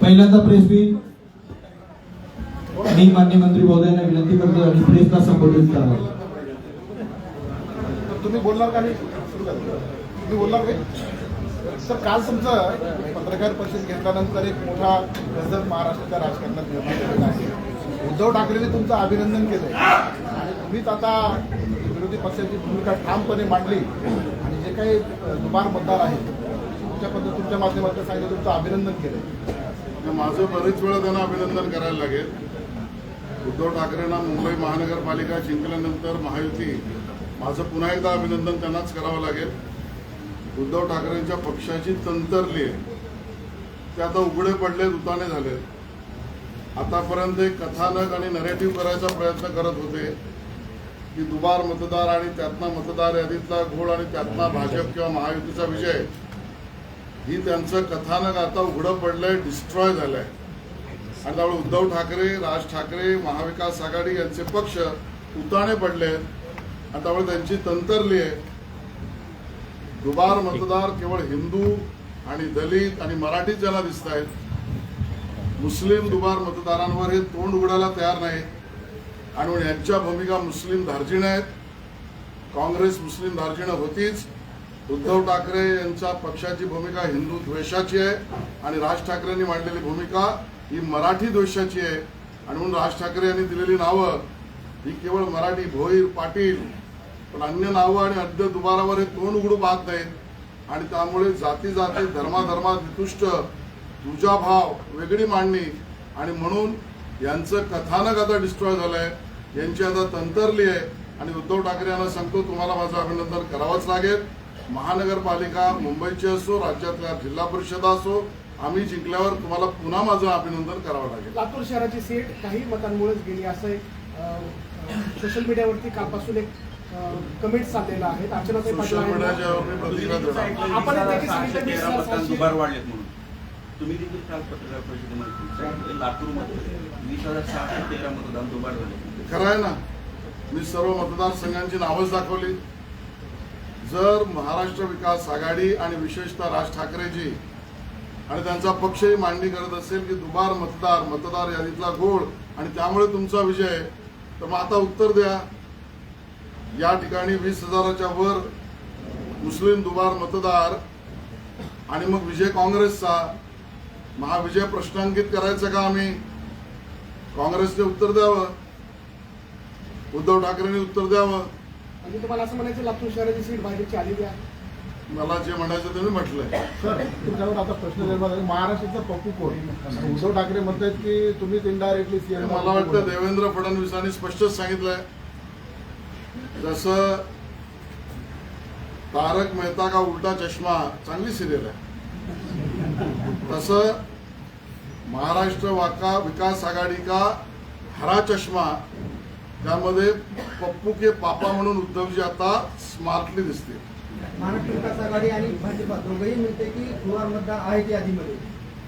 पहिल्यांदा प्रेस मी मी मान्य मंत्री महोदयांना विनंती करतो आणि प्रेसला संबोधित करावं. तर तुम्ही बोलणार का मी तुम्ही बोलणार सर काल तुमचं पत्रकार परिषद घेतल्यानंतर एक मोठा गजर महाराष्ट्राच्या राजकारणात निर्माण झालेला आहे. उद्धव ठाकरेंनी तुमचं अभिनंदन केलं आणि तुम्हीच आता विरोधी पक्षाची भूमिका ठामपणे मांडली. आणि जे काही अ, दुबार मतदार आहेत तुमच्याबद्दल तुमच्या माध्यमातून सांगितलं तुमचं अभिनंदन केलं माझं बरेच वेळा त्यांना अभिनंदन करायला लागेल. उद्धव ठाकरेंना मुंबई महानगरपालिका जिंकल्यानंतर महायुती माझं पुन्हा एकदा अभिनंदन त्यांनाच करावं लागेल. उद्धव ठाकरेंच्या पक्षाची तंतरली आहे ते आता उघडे पडले दुताने झाले. आतापर्यंत एक कथानक आणि नरेटिव्ह करायचा प्रयत्न करत होते की दुबार मतदार आणि त्यातला मतदार यादीतला घोळ आणि त्यातला भाजप किंवा महायुतीचा विजय. ही त्यांचं कथानक आता उघडं पडलंय डिस्ट्रॉय झालंय. आणि त्यामुळे उद्धव ठाकरे राज ठाकरे महाविकास आघाडी यांचे पक्ष उताणे पडले आहेत. आणि त्यामुळे त्यांची तंत्रली आहे दुबार मतदार केवळ हिंदू आणि दलित आणि मराठीच ज्यांना दिसत आहेत मुस्लिम दुबार मतदारांवर हे तोंड उघडायला तयार नाही. आणि म्हणून यांच्या भूमिका मुस्लिम धार्जिण आहेत. काँग्रेस मुस्लिम धार्जिणं होतीच. उद्धव ठाकरे यांच्या पक्षाची भूमिका हिंदू द्वेषाची आहे आणि राज ठाकरेंनी मांडलेली भूमिका ही मराठी द्वेषाची आहे. आणि म्हणून राज ठाकरे यांनी दिलेली नावं ही केवळ मराठी भोईर पाटील पण अन्य नावं आणि अद्य दुबारावर हे तोंड उघडू पाहत नाहीत. आणि त्यामुळे जाती जाती धर्माधर्मात वितुष्ट तुझा भाव वेगळी मांडणी. आणि म्हणून यांचं कथानक आता डिस्ट्रॉय झालंय. यांची आता तंत्रली आहे. आणि उद्धव ठाकरे यांना सांगतो तुम्हाला माझं अभिनंदन करावंच लागेल. महानगरपालिका मुंबईची असो राज्यातल्या जिल्हा परिषदा असो आम्ही जिंकल्यावर तुम्हाला पुन्हा माझं अभिनंदन करावं लागेल. लातूर शहराची सीट काही मतांमुळेच गेली. असं एक सोशल मीडियावरती कालपासून एक कमेंट्स आलेल्या आहेत अर्चनाताई पाटील सोशल आहेत. मीडियाच्या मी प्रतिक्रिया देणार. आपण देखील सहाशे सांगितलं? की तेरा सहाशे- मतदान दुबार वाढलेत म्हणून. तुम्ही देखील काल पत्रकार परिषदेमध्ये सांगितलं लातूरमध्ये वीस हजार सहाशे तेरा मतदान दुबार झाले. खरं आहे ना मी सर्व मतदारसंघांची नावच दाखवली. जर महाराष्ट्र विकास आघाडी आणि विशेषतः राज ठाकरेजी आणि त्यांचा पक्षही मांडणी करत असेल की दुबार मतदार मतदार यादीतला गोळ आणि त्यामुळे तुमचा विजय तर मग आता उत्तर द्या. या ठिकाणी वीस हजाराच्या वर मुस्लिम दुबार मतदार आणि मग विजय काँग्रेसचा. महाविजय प्रश्नांकित करायचं का आम्ही? काँग्रेसने उत्तर द्यावं? उद्धव ठाकरेंनी उत्तर द्यावं? म्हणजे तुम्हाला असं म्हणायचं लातूर शहराची सीट भाजपची आलेली आहे? मला जे म्हणायचं ते मी म्हटलंय. सर तुमच्यावर आता प्रश्न निर्माण झाला. महाराष्ट्राचा पप्पू कोण? उद्धव ठाकरे म्हणतात की तुम्हीच इनडायरेक्टली सीएम मला वाटतं देवेंद्र फडणवीसांनी स्पष्टच सांगितलंय. जसं तारक मेहता का उलटा चष्मा चांगली सिरियल आहे. तसं महाराष्ट्र वाका विकास आघाडी का हरा चष्मा त्यामध्ये पप्पू के पापा म्हणून उद्धवजी आता स्मार्टली दिसतील. महाराष्ट्र विकास आघाडी आणि भाजपा दोघंही मिळते की दुवार मतदार आहेत यादीमध्ये.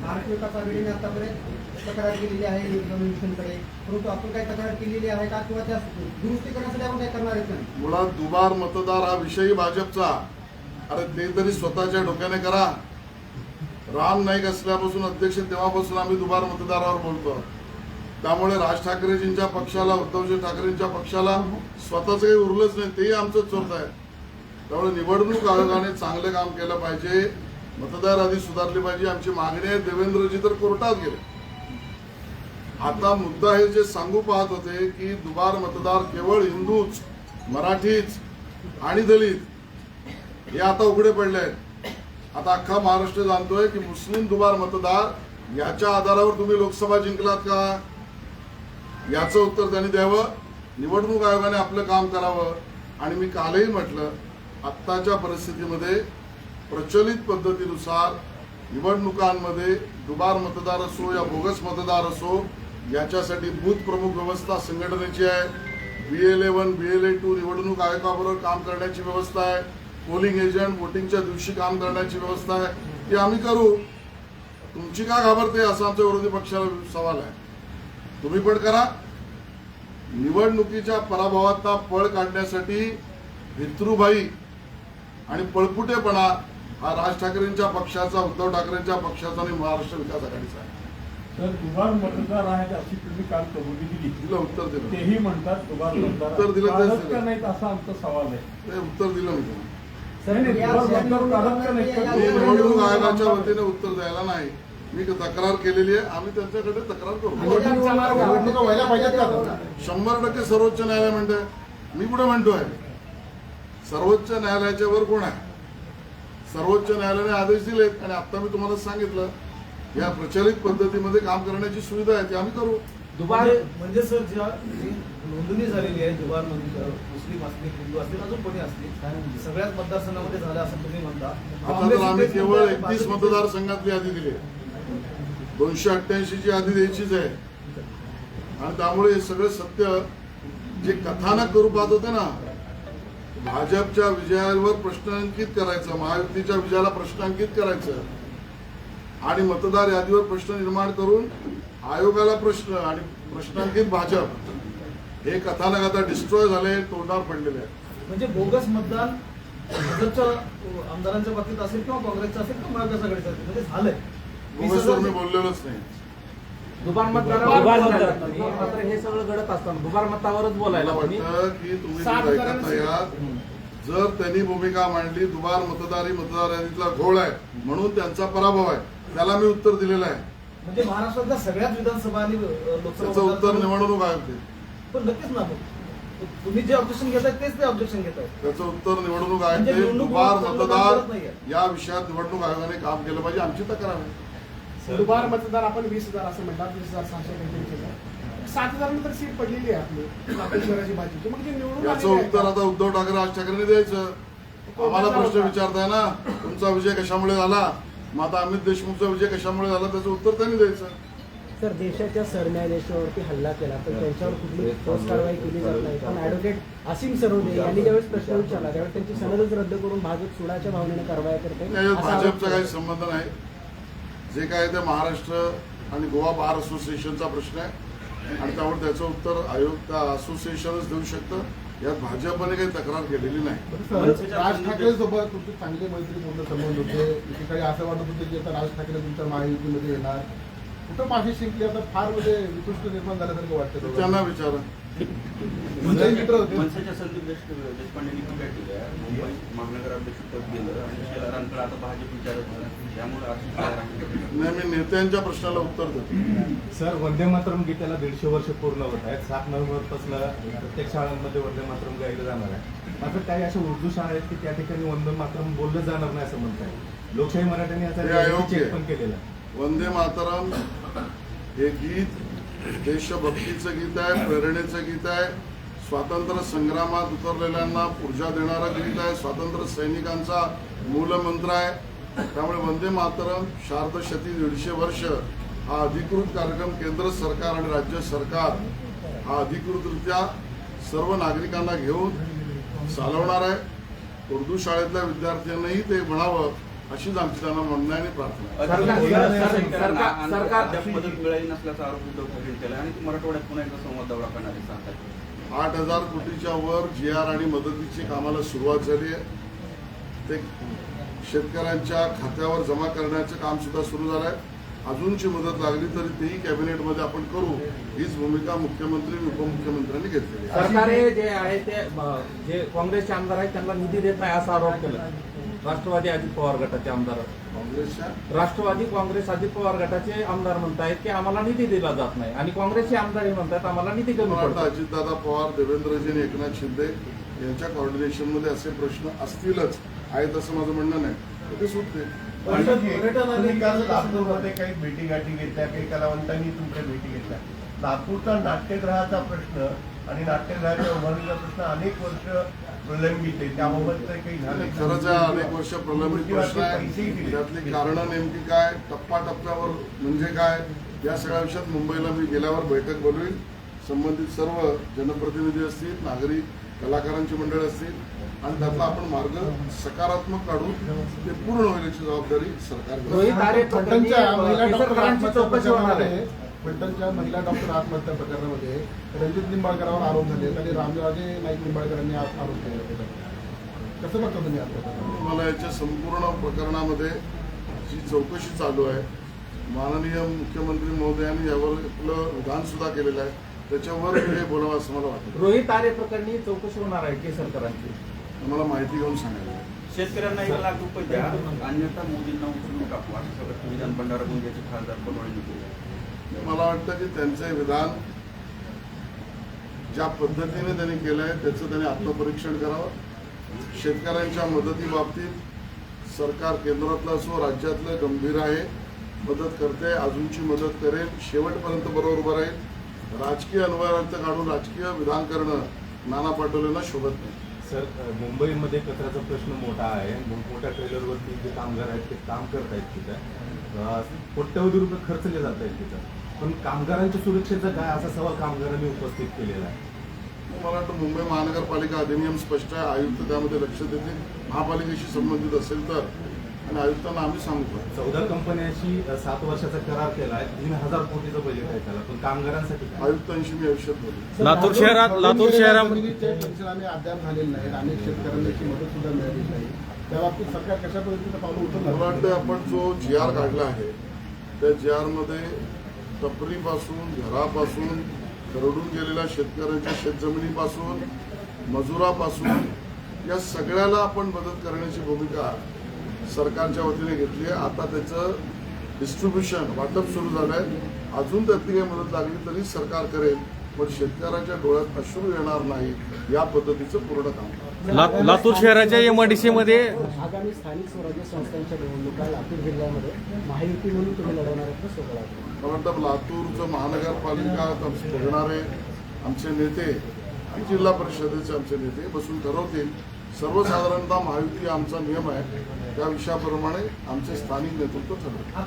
महाराष्ट्र विकास आघाडीने आतापर्यंत तक्रार केलेली आहे कमिशनकडे परंतु आपण काही तक्रार केलेली आहे का किंवा त्या दुरुस्ती करण्यासाठी आपण काय करणार आहेत? मुळात दुबार मतदार हा विषयी भाजपचा. अरे ते तरी स्वतःच्या डोक्याने करा. राम नाईक असल्यापासून अध्यक्ष तेव्हापासून आम्ही दुबार मतदारावर बोलतो. त्यामुळे राज ठाकरेजींच्या पक्षाला उद्धवजी ठाकरेंच्या पक्षाला स्वतःच काही उरलंच नाही तेही आमचंच चोरत आहे. त्यामुळे निवडणूक आयोगाने चांगलं काम केलं पाहिजे मतदार आधी सुधारली पाहिजे. आमची मागणी आहे देवेंद्रजी तर कोर्टात गेले. आता मुद्दा हे जे सांगू पाहत होते की दुबार मतदार केवळ हिंदूच मराठीच आणि दलित हे आता उघडे पडले आहेत. आता अख्खा महाराष्ट्र जाणतोय की मुस्लिम दुबार मतदार याच्या आधारावर तुम्ही लोकसभा जिंकलात का? याचं उत्तर त्यांनी द्यावं. निवडणूक आयोगाने आपलं काम करावं. आणि मी कालही म्हटलं आत्ताच्या परिस्थितीमध्ये प्रचलित पद्धतीनुसार निवडणुकांमध्ये दुबार मतदार असो या बोगस मतदार असो याच्यासाठी बूथ प्रमुख व्यवस्था संघटनेची आहे. B L A one B L A two निवडणूक आयोगाबरोबर काम करण्याची व्यवस्था आहे. पोलिंग एजंट वोटिंगच्या दिवशी काम करण्याची व्यवस्था आहे. ती आम्ही करू. तुमची का घाबरते असा आमच्या विरोधी पक्षाला सवाल आहे. तुम्ही पण करा. निवडणुकीच्या पराभवाचा पळ काढण्यासाठी भित्रूभाई आणि पळपुटेपणा हा राज ठाकरेंच्या पक्षाचा उद्धव ठाकरेंच्या पक्षाचा आणि महाराष्ट्र विकास आघाडीचा आहे. तर दुबार मतदार आहेत अशी तुम्ही काल कबुली दिली. दिलं उत्तर दिलं. तेही म्हणतात दुबार मतदार उत्तर दिलं काढत. का नाहीत असा आमचा सवाल आहे. ते उत्तर दिलं. नाही, नाही, दुबार मतदार काढत का? नाहीत निवडणूक आयोगाच्या वतीने उत्तर द्यायला नाही. मी तक्रार केलेली आहे. आम्ही त्यांच्याकडे तक्रार करू. निवडणुका व्हायला पाहिजेत का? शंभर टक्के सर्वोच्च न्यायालय म्हणतंय. मी कुठे म्हणतोय? सर्वोच्च न्यायालयाच्या वर कोण आहे? सर्वोच्च न्यायालयाने आदेश दिलेत आणि आता मी तुम्हाला सांगितलं या प्रचलित पद्धतीमध्ये काम करण्याची सुविधा आहे ती आम्ही करू. दुबार म्हणजे सर ज्या नोंदणी झालेली आहे दुबार मुस्लिम असतील हिंदू असतील अजून कोणी असतील सगळ्याच मतदारसंघामध्ये झालं असं तुम्ही म्हणता. आम्ही केवळ एकतीस मतदारसंघातली यादी दिली आहे. दोनशे अठ्ठ्याऐंशीची यादी द्यायचीच आहे. आणि त्यामुळे हे सगळं सत्य जे कथानक रूपात होतं ना भाजपच्या विजयावर प्रश्नांकित करायचं महायुतीच्या विजयाला प्रश्नांकित करायचं आणि मतदार यादीवर प्रश्न निर्माण करून आयोगाला प्रश्न आणि प्रश्नांकित भाजप हे कथानक आता डिस्ट्रॉय झाले तोंडावर पडलेले आहे. म्हणजे बोगस मतदान भाजपच्या आमदारांच्या बाबतीत असेल किंवा काँग्रेसचं असेल किंवा महाविकास आघाडीचं असेल म्हणजे झालंय. भुवनेश्वर मी बोललेलोच नाही. दुबार मतदार दुबार मतदार मात्र हे सगळं घडत असताना दुबार मतावरच बोलायला मला तुम्ही वाटतं की तुम्ही सात जे ऐकत हजारांचं- आहात. जर त्यांनी भूमिका मांडली दुबार मतदारी मतदार यादीतला घोळ आहे म्हणून त्यांचा पराभव आहे. त्याला मी उत्तर दिलेलं आहे. म्हणजे महाराष्ट्रातल्या सगळ्याच विधानसभा आणि अ, लोकसभा त्याचं उत्तर निवडणूक आयोग देईल. पण नक्कीच ना. तुम्ही जे ऑब्जेक्शन घेताय तेच ते ऑब्जेक्शन घेताय. त्याचं उत्तर निवडणूक आयोग म्हणजे देईल. निवडणूक दुबार मतदार नाहीये. या विषयात निवडणूक आयोगाने काम केलं पाहिजे. आमची तक्रार आहे. दुबार मतदार आपण वीस हजार असं म्हणतात वीस हजार सहाशे काहीतरी केलं सात हजार नंतर सीट पडलेली आहे आपली लातूर शहराची बाजूची. मग जे निवडून याचं उत्तर आता उद्धव ठाकरे राज ठाकरेंनी द्यायचं. आम्हाला प्रश्न विचारताय ना तुमचा विजय कशामुळे झाला? मग आता अमित देशमुखचा विजय कशामुळे झाला? त्याचं उत्तर त्यांनी द्यायचं. सर देशाच्या सरन्यायाधीशावरती हल्ला केला तर त्यांच्यावर कुठली ठोस कारवाई केली जात नाही. पण ॲडव्होकेट असीम सरोदे यांनी ज्यावेळेस प्रश्न विचारला त्यावेळेस त्यांची सनदच रद्द करून भाजप सुडाच्या भावनेने कारवाई करते असा भाजपचा काही. संबंध नाही. जे काय ते महाराष्ट्र आणि गोवा बार असोसिएशनचा प्रश्न आहे. आणि त्यामुळे त्याचं उत्तर आयोग त्या असोसिएशनच देऊ शकतं. यात भाजपने काही तक्रार केलेली नाही. राज ठाकरे सोबत तुमचे चांगले मैत्रीपूर्ण संबंध होते. एकेकाळी असं वाटत होते की आता राज ठाकरे तुमच्या महायुतीमध्ये येणार. कुठं माझी शिंकली? आता फार म्हणजे विकृष्ट निर्माण झाल्यासारखं वाटतं. त्यांना विचारा. मनसेच्या संदीप देश- देशपांडेंनी टीका केली आहे मुंबई महानगराध्यक्ष पद गेलं आणि शेलारांकडे आता भाजप विचारत नाही त्यामुळे आहे. नाही मी नेत्यांच्या प्रश्नाला उत्तर देतो. सर वंदे मातरम गीताला दीडशे वर्ष पूर्ण होत आहेत. सात नोव्हेंबरपासून प्रत्येक शाळांमध्ये वंदे मातरम गायलं जाणार आहे. मात्र काही अशा उर्दू शाळा आहेत की त्या ठिकाणी वंदे मातरम बोललं जाणार नाही असं म्हणतात लोकशाही मराठ्यांनी याचा अयोग्य चेक आहे. पण केलेला आहे. वंदे मातरम हे गीत देशभक्तीचं गीत आहे प्रेरणेचं गीत आहे. स्वातंत्र्य संग्रामात उतरलेल्यांना ऊर्जा देणारं गीत आहे. स्वातंत्र्य सैनिकांचा मूलमंत्र आहे. त्यामुळे वंदे मातरम शारदशती दीडशे वर्ष हा अधिकृत कार्यक्रम केंद्र सरकार आणि राज्य सरकार हा अधिकृतरित्या सर्व नागरिकांना घेऊन चालवणार आहे. उर्दू शाळेतल्या विद्यार्थ्यांनाही ते म्हणावं. अशीच आमची त्यांना म्हणणं आहे आणि प्रार्थना. सरकार- मदत मिळाली नसल्याचा आरोप उद्धव ठाकरे केला आणि मराठवाड्यात पुन्हा एकदा संवाद दौरा करणार आहे सांगतात. आठ हजार कोटीच्या वर जी आर आणि मदतीची कामाला सुरुवात झाली आहे. ते शेतकऱ्यांच्या खात्यावर जमा करण्याचं काम सुद्धा सुरू झालं आहे. अजूनची मदत लागली तरी तेही कॅबिनेटमध्ये आपण करू. हीच भूमिका मुख्यमंत्री आणि उपमुख्यमंत्र्यांनी घेतलेली सरकार हे जे आहे ते जे काँग्रेसचे आमदार आहेत त्यांना निधी देत नाही असा आरोप केला. राष्ट्रवादी अजित पवार गटाचे आमदार. काँग्रेसच्या राष्ट्रवादी काँग्रेस अजित पवार गटाचे आमदार म्हणतायत की आम्हाला निधी दिला जात नाही. आणि काँग्रेसचे आमदार हे म्हणतात आम्हाला निधी कमी पडतो. अजितदादा पवार देवेंद्रजी आणि एकनाथ शिंदे यांच्या कॉर्डिनेशनमध्ये असे प्रश्न असतीलच. आहेत असं माझं म्हणणं नाही. ते सुटते काही भेटी गाठी घेतल्या काही कलावंतांनी तुमच्या भेटी घेतल्या. लातूरचा नाट्यगृहाचा प्रश्न आणि नाट्यगृहाच्या उभारणीचा प्रश्न अनेक वर्ष प्रलंबित आहे. त्याबाबत काही झालं खरंच आहे अनेक वर्ष प्रलंबित प्रश्न आहे त्यातली कारणं नेमकी काय? टप्प्याटप्प्यावर म्हणजे काय? या सगळ्या विषयात मुंबईला मी गेल्यावर बैठक बोलवीन. संबंधित सर्व जनप्रतिनिधी असतील नागरिक कलाकारांची मंडळ असतील आणि त्यातला आपण मार्ग सकारात्मक काढून ते पूर्ण होईल याची जबाबदारी सरकार आरे फलटणच्या महिला डॉक्टर आत्महत्या प्रकरणामध्ये फलटणच्या महिला डॉक्टर आत्महत्या प्रकरणामध्ये रणजित निंबाळकरांवर आरोप झाले. आणि रामराजे नाईक निंबाळकरांनी आ- आरोप केले होते कसं बघता तुम्ही? मला याच्या संपूर्ण प्रकरणामध्ये जी चौकशी चालू आहे माननीय मुख्यमंत्री महोदयांनी यावर आपलं विधान सुद्धा केलेलं आहे. त्याच्यावर हे बोलावं असं मला वाटतं. रोहित आरे प्रकरणी चौकशी होणार आहे केसरकरांची मला माहिती घेऊन सांगायला शेतकऱ्यांना एक लाख रुपये द्या. अन्यथा मोदींना उचलून टाकू असं सगळं विधान भंडारा गोंदियाचे खासदार बनवणे केले. मला वाटतं की त्यांचे विधान ज्या पद्धतीने त्यांनी केलं आहे त्याचं त्यांनी आत्मपरीक्षण करावं. शेतकऱ्यांच्या मदतीबाबतीत सरकार केंद्रातलं असो राज्यातलं गंभीर आहे मदत करते अजूनची मदत करेल शेवटपर्यंत बरोबर उभं राहील. राजकीय अन्वयार्थ काढून राजकीय विधान करणं नाना पाटोलेंना शोभत नाही. सर मुंबईमध्ये कचऱ्याचा प्रश्न मोठा आहे. मोठमोठ्या ट्रेलरवरती जे कामगार आहेत ते काम करत आहेत तिथं कोट्यवधी रुपये खर्चले जात आहेत तिथं. पण कामगारांच्या सुरक्षेचा काय असा सवाल कामगारांनी उपस्थित केलेला आहे? मला वाटतं मुंबई महानगरपालिका अधिनियम स्पष्ट आहे आयुक्त त्यामध्ये लक्ष देतील. महापालिकेशी संबंधित असेल तर आणि आयुक्तांना आम्ही सांगतो. चौदा कंपन्यांशी सात वर्षाचा करार केला आहे तीन हजार कोटीचं बजेट आहे त्याला. पण कामगारांसाठी आयुक्तांशी मी आयुष्यात बोलतो लातूर शहरात लातूर शहरामध्ये जमिनीचे पंचनामे अद्याप झालेले नाहीत. अनेक शेतकऱ्यांना याची मदत सुद्धा मिळालेली नाही. त्या बाबतीत सरकार कशा पद्धतीचं पावलं मला उचलणार वाटतं आपण जो जी आर काढला आहे त्या जी आरमध्ये टपरीपासून घरापासून खरडून गेलेल्या शेतकऱ्यांच्या शेतजमिनीपासून मजुरापासून या सगळ्याला आपण मदत करण्याची भूमिका सरकारच्या वतीने घेतली आहे आता त्याचं डिस्ट्रीब्युशन वाटप सुरू झालं आहे अजून त्यातली काही मदत लागली तरी सरकार करेल पण शेतकऱ्याच्या डोळ्यात अश्रू येणार नाही या पद्धतीचं पूर्ण काम करेल. लातूर शहराच्या एमआयडीसी मध्ये आगामी स्थानिक स्वराज्य संस्थांच्या निवडणुका लातूर जिल्ह्यामध्ये महायुती म्हणून तुम्ही लढवणार आहात लातूरचं महानगरपालिका बघणारे आमचे नेते आणि जिल्हा परिषदेचे आमचे नेते बसून ठरवतील. सर्वसाधारणतः महायुती आमचा नियम आहे. त्या विषयाप्रमाणे आमचे स्थानिक नेतृत्व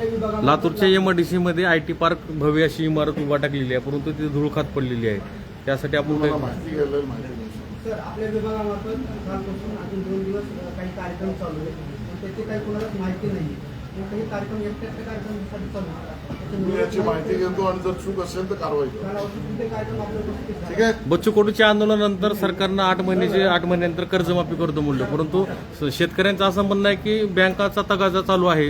विभागात लातूरच्या एमआयडीसी मध्ये आय टी पार्क भव्य अशी इमारत उभा टाकलेली आहे परंतु ती धुळखात पडलेली आहे. त्यासाठी आपण माहिती घ्यायला माहिती. सर आपल्या विभागामार्फत कालपासून अजून दोन दिवस काही कार्यक्रम चालू आहेत. पण त्याची काही कोणालाच माहिती नाही मग काही कार्यक्रम एकट्या एकट्या कार्यक्रमासाठी चालू आहेत. त्याचं मी याची नियोजन- माहिती घेतो आणि जर चूक असेल तर कारवाई करू. कालावधी कुठले कार्यक्रम आपल्या उपस्थित झाले? ठीक आहे? बच्चू कडूच्या आंदोलनानंतर सरकारनं आठ महिन्याचे आठ महिन्यानंतर कर्जमाफी करतो म्हणलं. परंतु स- शेतकऱ्यांचं असं म्हणणं आहे की बँकाचा तगाजा चालू आहे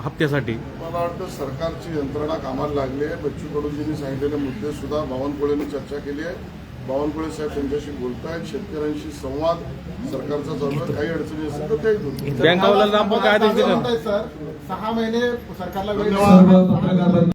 हप्त्यासाठी. मला वाटतं सरकारची यंत्रणा कामाला लागली आहे. बच्चू कडूजींनी सांगितलेले मुद्दे सुद्धा बावनकुळेंनी चर्चा केली आहे. बावनकुळे साहेब त्यांच्याशी बोलतायत शेतकऱ्यांशी संवाद सरकारचा चालू आहे काही अडचणी असेल तर ते काय सर सहा महिने सरकारला वेळ धन्यवाद. द्यावा.